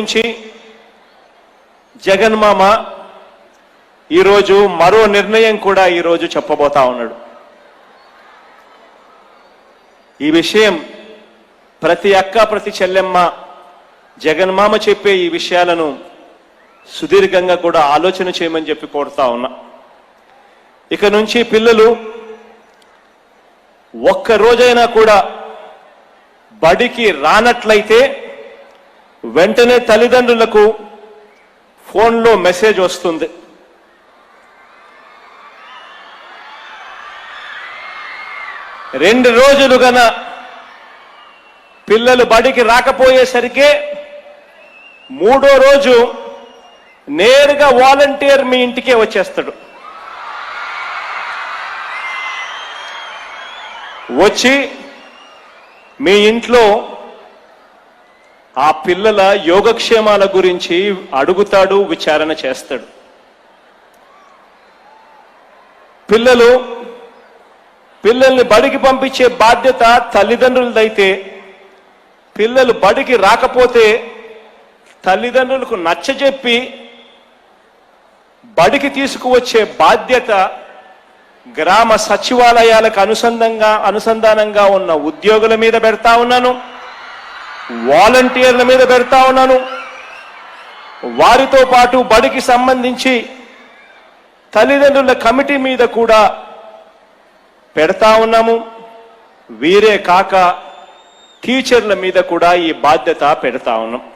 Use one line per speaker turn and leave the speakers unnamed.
గురించి జగన్మామ ఈరోజు మరో నిర్ణయం కూడా ఈరోజు చెప్పబోతా ఉన్నాడు. ఈ విషయం ప్రతి అక్క ప్రతి చెల్లెమ్మ జగన్మామ చెప్పే ఈ విషయాలను సుదీర్ఘంగా కూడా ఆలోచన చేయమని చెప్పి కోరుతా ఉన్నా. ఇక నుంచి పిల్లలు ఒక్క రోజైనా కూడా బడికి రానట్లయితే వెంటనే తల్లిదండ్రులకు ఫోన్లో మెసేజ్ వస్తుంది. రెండు రోజులు గన పిల్లలు బడికి రాకపోయేసరికే మూడో రోజు నేరుగా వాలంటీర్ మీ ఇంటికే వచ్చేస్తాడు. వచ్చి మీ ఇంట్లో ఆ పిల్లల యోగక్షేమాల గురించి అడుగుతాడు విచారణ చేస్తాడు. పిల్లలు పిల్లల్ని బడికి పంపించే బాధ్యత తల్లిదండ్రులదైతే పిల్లలు బడికి రాకపోతే తల్లిదండ్రులకు నచ్చజెప్పి బడికి తీసుకువచ్చే బాధ్యత గ్రామ సచివాలయాలకు అనుసంధంగా అనుసంధానంగా ఉన్న ఉద్యోగుల మీద పెడతా ఉన్నాను. వాలంటీర్ల మీద పెడతా ఉన్నాను. వారితో పాటు బడికి సంబంధించి తల్లిదండ్రుల కమిటీ మీద కూడా పెడతా ఉన్నాము. వీరే కాక టీచర్ల మీద కూడా ఈ బాధ్యత పెడతా ఉన్నాం.